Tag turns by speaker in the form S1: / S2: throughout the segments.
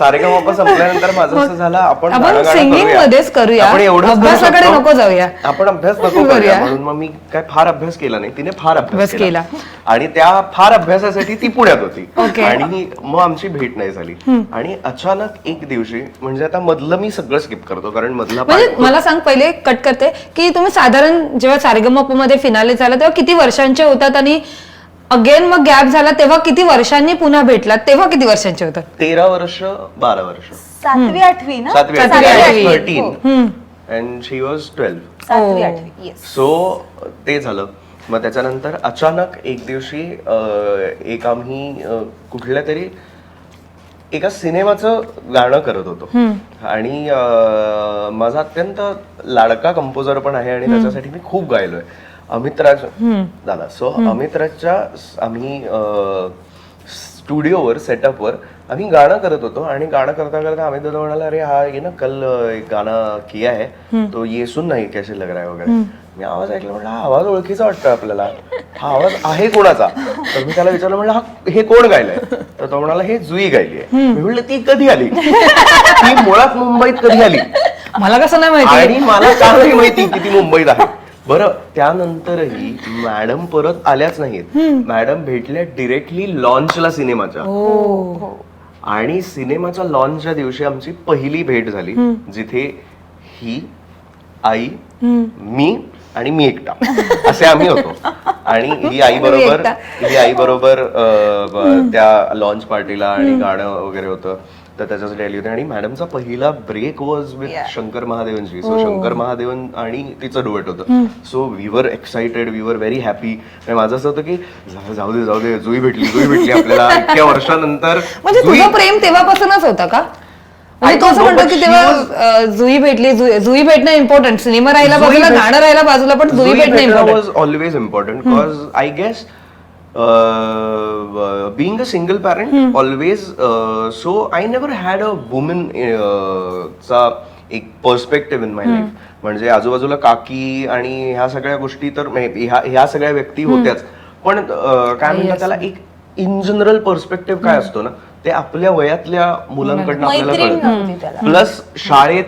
S1: सारेगमपा संपल्यानंतर माझं असं झालं आपण करूया.
S2: मध्येच करूया.
S1: आपण एवढंच करू
S2: अभ्यासाकडे. नको जाऊया.
S1: आपण अभ्यास नको
S2: करूया.
S1: म्हणून मग मी काय फार अभ्यास केला नाही तिने फार
S2: अभ्यास
S1: केला. आणि त्या फार अभ्यासासाठी ती पुण्यात होती. आणि मग आमची भेट नाही झाली आणि अचानक एक दिवशी म्हणजे आता मधलं मी सगळं स्किप करतो कारण मधला
S2: म्हणजे मला सांग पहिले कट करते की तुम्ही साधारण जेव्हा सारेगमपमध्ये फिनाले झाला तेव्हा किती वर्षांचे होतात आणि अगेन मग गॅप झाला तेव्हा किती वर्षांनी पुन्हा भेटलात? तेव्हा किती वर्षांचे होतात?
S1: तेरा वर्ष बारा वर्ष.
S3: सातवी आठवी ना?
S1: सातवी
S2: सातवी आठवी.
S1: Thirteen and she was twelve
S3: सातवी. आठवी येस
S1: सो ते झालं. मग त्याच्यानंतर अचानक एक दिवशी अं, एक आम्ही अं, कुठल्या तरी एका सिनेमाचं गाणं करत होतो. आणि अं, माझा अत्यंत लाडका कंपोजर पण आहे आणि त्याच्यासाठी मी खूप गायलोय. अमित राज झाला सो अमित राजच्या स- आम्ही स्टुडिओवर सेटअपवर आम्ही गाणं करत होतो आणि गाणं करता करता अमित दादा म्हणाला अरे हा ये ना कल एक गाणं किया है. तो ये सुन नाही कैसे लग रहा है? वगैरे. मी आवाज ऐकला म्हटलं हा आवाज ओळखीचा वाटतो आपल्याला. हा आवाज आहे कोणाचा? तर मी त्याला विचारलं म्हणलं हा हे कोण गायलंय? तर तो म्हणाला हे जुई गायली आहे. मी म्हणलं ती कधी आली? ती मुळात मुंबईत कधी आली?
S2: मला कसं नाही माहिती.
S1: आणि मला का नाही माहिती की ती मुंबईत आहे. बरं त्यानंतरही मॅडम परत आल्याच नाहीत. मॅडम भेटल्या डिरेक्टली लॉन्चला सिनेमाच्या.
S2: हो.
S1: आणि सिनेमाच्या लॉन्चच्या दिवशी आमची पहिली भेट झाली जिथे ही आई मी आणि मी एकटा. असे आम्ही होतो. आणि ही आई बरोबर. ही आई बरोबर त्या लॉन्च पार्टीला आणि गाणं वगैरे होतं. तर त्याच्यासाठी आली होती. आणि मॅडमचा पहिला break was with Shankar Mahadevanji. So Shankar Mahadevan आणि तिचं डुएट होतं. So we were excited we were very happy आणि माझं असं होतं की जाऊ दे जाऊ दे जुई भेटली जुई भेटली आपल्याला. इतक्या वर्षानंतर
S2: म्हणजे तुझं प्रेम तेव्हापासूनच होतं का? म्हणजे
S1: I
S2: तू असं म्हणतो की तेव्हा जुई भेटली जुई भेटणं इम्पॉर्टंट सिनेमा राहिला बाजूला गाणं राहिला बाजूला पण जुई भेटणं important
S1: always important because I guess uh, being a single parent always uh, so I never had a woman uh, चा एक पर्स्पेक्टिव्ह इन माय लाईफ म्हणजे आजूबाजूला काकी आणि ह्या सगळ्या गोष्टी तर ह्या ह्या सगळ्या व्यक्ती होत्याच. पण अं, काय म्हणतात त्याला एक इन जनरल पर्स्पेक्टिव्ह काय असतो ना ते आपल्या वयातल्या मुलांकडनं आपल्याला
S3: मैत्रीण
S1: कळतं.
S3: नव्हती त्याला.
S1: प्लस शाळेत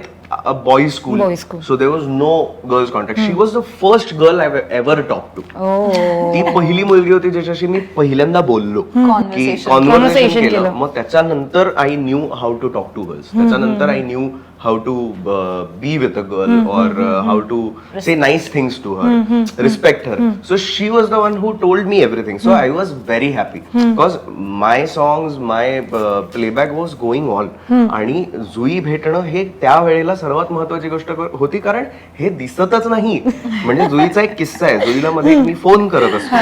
S1: boys school
S2: Boys school.
S1: So there was no girls contact she was the first girl I ever talk to
S2: oh
S1: ती पहिली मुलगी होती ज्याच्याशी मी पहिल्यांदा बोललो. की
S3: Conversation.
S1: कॉन्व्हर्सेशन
S2: Conversation
S1: केलं.
S2: केलं.
S1: मग त्याच्यानंतर I knew how to talk to girls त्याच्यानंतर I knew how to be with a girl और how to say nice things to her respect her so she was the one who told me everything so I was very happy because my songs my playback was going on आणि जुई भेटणं हे त्यावेळेला सर्वात महत्वाची गोष्ट होती कारण हे दिसतच नाही. म्हणजे जुईचा एक किस्सा आहे. जुईला मध्ये मी फोन करत असतो.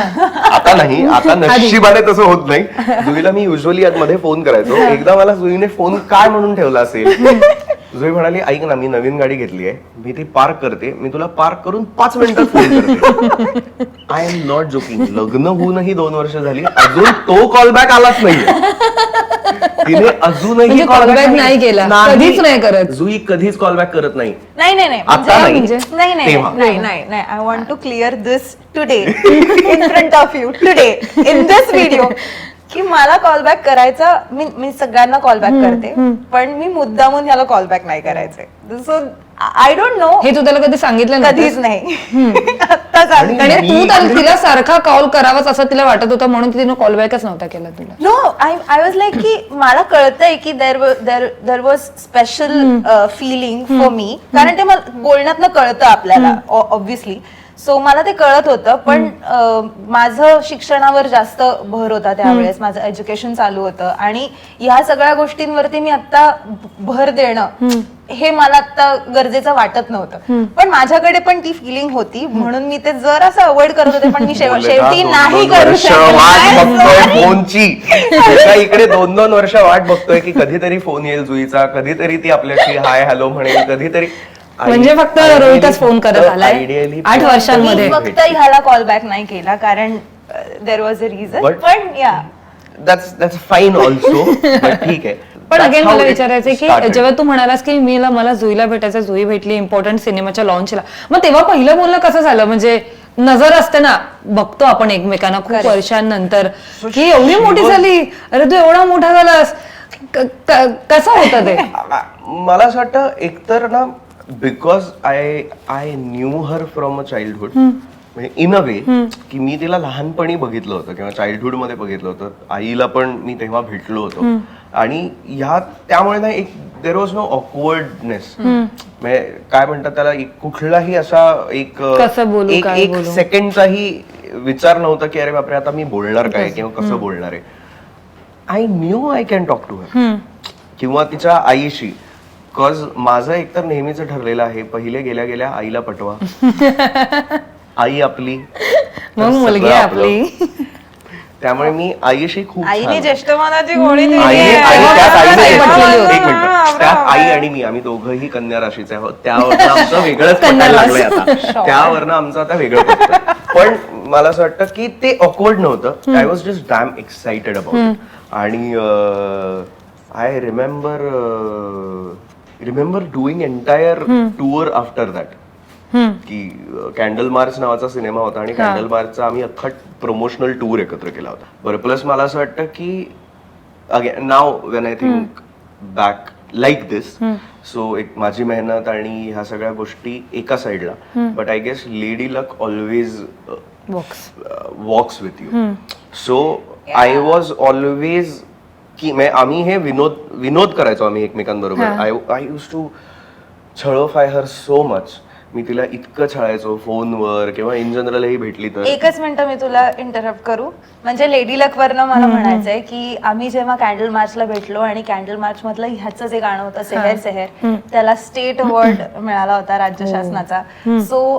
S1: आता नाही आता नशिबाने तसं होत नाही. जुईला मी युजली मध्ये फोन करायचो. एकदा मला जुईने फोन काय म्हणून ठेवला असेल? जुई म्हणाली ऐक ना मी नवीन गाडी घेतली आहे. मी ती पार्क करते. मी तुला पार्क करून पाच मिनिटात फोन करते. आय एम नॉट जोकिंग लग्न होऊनही दोन वर्ष झाली. अजून तो कॉल बॅक आलाच नाहीये. तिने अजूनही
S2: म्हणजे callback नाही केला. कधीच नाही करत.
S1: जुई कधीच कॉल बॅक करत नाही.
S3: नाही नाही नाही.
S1: आता नाही.
S3: म्हणजे- नाही. नाही
S1: तेव्हा.
S3: नाही नाही नाही. I want to clear this today in front of you today in this video की मला कॉल बॅक करायचा मी मी सगळ्यांना कॉल बॅक करते. पण मी मुद्दामून ह्याला कॉल बॅक नाही करायचे. सो आय डोंट नो
S2: हे तू त्याला कधी सांगितलं
S3: कधीच
S2: नाही.
S3: आता
S2: आणि तू तर तिला सारखा कॉल करावाच असं तिला वाटत होतं म्हणून तिने कॉल बॅकच नव्हता केला तुला.
S3: No I I was like की मला कळतंय की there there there was special feeling for me कारण ते मला बोलण्यातनं कळतं आपल्याला ऑब्विसली सो मला ते कळत होतं पण माझं शिक्षणावर जास्त भर होता त्यावेळेस माझं एज्युकेशन चालू होतं. आणि ह्या सगळ्या गोष्टींवरती मी आता भर देणं हे मला आता गरजेचं वाटत नव्हतं. पण माझ्याकडे पण ती फिलिंग होती म्हणून मी ते जर असं अवॉइड करत होते पण मी शेवटी नाही करू शकत.
S1: इकडे दोन दोन वर्ष वाट बघतोय की कधीतरी फोन येईल जुईचा कधीतरी ती आपल्याशी हाय हॅलो म्हणेल कधीतरी
S2: म्हणजे फक्त रोहितच फोन करत आलाय. आठ वर्षांमध्ये.
S3: मी फक्त ह्याला कॉल बॅक नाही केला कारण देर वॉज अ रिझन पण या
S1: दॅट्स दॅट्स फाईन ऑल्सो ठीक आहे.
S2: पण अगेन मला
S1: it
S2: विचारायचंय की. जेव्हा तू म्हणालास की मीला मला जुईला भेटायचं जुई भेटली इम्पॉर्टंट सिनेमाच्या लॉन्चला मग तेव्हा पहिलं बोलणं कसं झालं? म्हणजे नजर असते ना बघतो आपण एकमेकांना खूप. वर्षांनंतर. की एवढी मोठी झाली? अरे तू एवढा मोठा झालास. कसं होतं ते?
S1: मला असं वाटतं एकतर ना because I I knew her from a childhood म्हणजे इन अ वे की मी तिला लहानपणी बघितलं होतं किंवा चाइल्डहुडमध्ये बघितलं होतं. आईला पण मी तेव्हा भेटलो होतो. आणि ह्या त्यामुळे ना एक देर वॉज नो ऑकवर्डनेस म्हणजे काय म्हणतात त्याला एक कुठलाही असा एक एक एक? सेकंडचाही विचार नव्हता की अरे बापरे आता मी बोलणार काय किंवा कसं बोलणार आहे. I knew I can talk to her किंवा तिच्या आईशी. कॉज माझं एकतर नेहमीच ठरलेलं आहे पहिले गेल्या गेल्या आईला पटवा. आई आपली. तर
S2: मग मुलगी
S1: आपलं. त्यामुळे मी आईशी खूप
S3: आईने ज्येष्ठ मनाची गोळी दिली
S1: आईने
S3: आहे.
S1: आणि त्यात आईने
S2: आई
S1: एक
S2: पटलेली
S1: मिनिट,
S2: होती.
S1: एक मिनिट त्यात आई आणि मी आम्ही दोघंही कन्या राशीचे आहोत. त्यावरनं आमचं वेगळंच पटायला लागलंय आता. त्यावरनं आमचं आता वेगळं पटतं पण मला असं वाटतं की ते ऑकवर्ड नव्हतं. I was just damn excited about आणि I remember remember doing entire tour after that की कॅन्डल मार्च नावाचा सिनेमा होता आणि कॅन्डल मार्चचा आम्ही अख्खा प्रमोशनल टूर एकत्र केला होता. बरं प्लस मला असं वाटतं की again now when I think back like this so एक माझी मेहनत आणि ह्या सगळ्या गोष्टी एका साईडला but I guess lady luck always walks with you so I was always की म्हणजे आम्ही हे विनोद विनोद करायचो आम्ही एकमेकांबरोबर. आय आय यूज टू छळोफाय हर सो मच मी तिला इतकं छळायचो फोनवर किंवा इन जनरलही भेटली तर.
S3: एकच मिनिट मी तुला इंटरप्ट करू. म्हणजे लेडी लक वरनं मला म्हणायचंय की आम्ही जेव्हा कॅन्डल मार्चला भेटलो आणि कॅन्डल मार्च मधलं ह्याचं जे गाणं होतं सेहेर सेहेर त्याला स्टेट अवॉर्ड मिळाला होता राज्य शासनाचा. So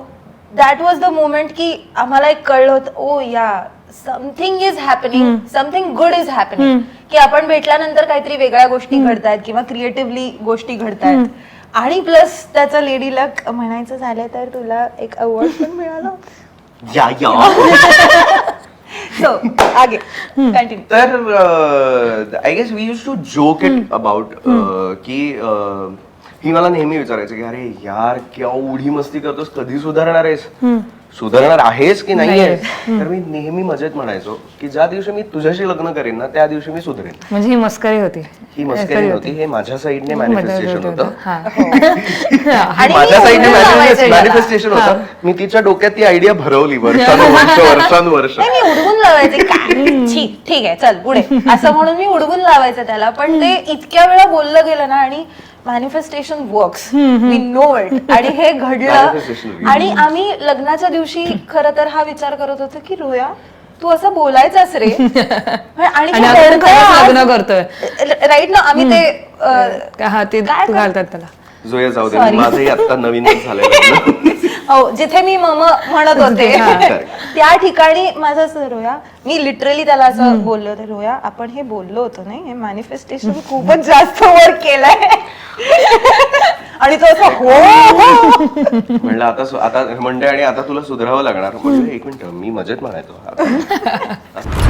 S3: that was the moment की आम्हाला एक कळलं होतं ओ yeah something is happening something good is happening की आपण भेटल्यानंतर काहीतरी वेगळ्या गोष्टी घडतायत किंवा क्रिएटिव्हली गोष्टी घडतायत. आणि प्लस त्याचं लेडी लक म्हणायचं झालं तर तुला एक अवॉर्ड पण मिळाला.
S1: या या.
S3: सो आगे. कंटिन्यू
S1: तर I guess we used to joke it about की अं, ही मला नेहमी विचारायचं की अरे यार केवढी मस्ती करतोस? कधी सुधारणार आहेस? सुधारणार आहेस की नाही आहेस तर मी नेहमी मजेत म्हणायचो की ज्या दिवशी मी तुझ्याशी लग्न करेन ना त्या दिवशी मी सुधरेन.
S2: म्हणजे ही मस्करी होती.
S1: ही मस्करी होती. हे माझ्या साईडने मॅनिफेस्टेशन होतं
S2: हा.
S3: आणि
S1: माझ्या
S3: मी
S1: साईडने. मॅनिफेस्टेशन होतं. मी तिच्या डोक्यात ती आयडिया भरवली वर्षानुवर्ष वर्षानुवर्ष.
S3: नाही मी उडवून लावायचे. काय छी, ठीक आहे चल पुढे. असं म्हणून मी उडवून लावायचं त्याला. पण ते इतक्या वेळा बोललं गेलं ना आणि manifestation works we know it आणि हे घडलं.
S1: Manifestation
S3: आणि आम्ही लग्नाच्या दिवशी खर तर हा विचार करत होतो की रोया तू असं बोलायचाच रे आणि.
S2: लग्न करतोय.
S3: राईट ना आम्ही ते
S2: हा ते घालतात त्याला
S1: जोया जाऊ दे
S3: Sorry.
S1: माझंही आता नवीनच झालेलं
S3: हो जिथे मी मम म्हणत होते. त्या ठिकाणी माझं असं रोया मी लिटरली त्याला असं बोललो होते रोया आपण हे बोललो होतो नाही हे मॅनिफेस्टेशन खूपच जास्त वर केलंय आणि तो असं हो हो.
S1: म्हणलं आता सु- आता म्हणते आणि आता तुला सुधारावं लागणार. म्हणजे एक मिनिट मी मजेत म्हणायचो. आता-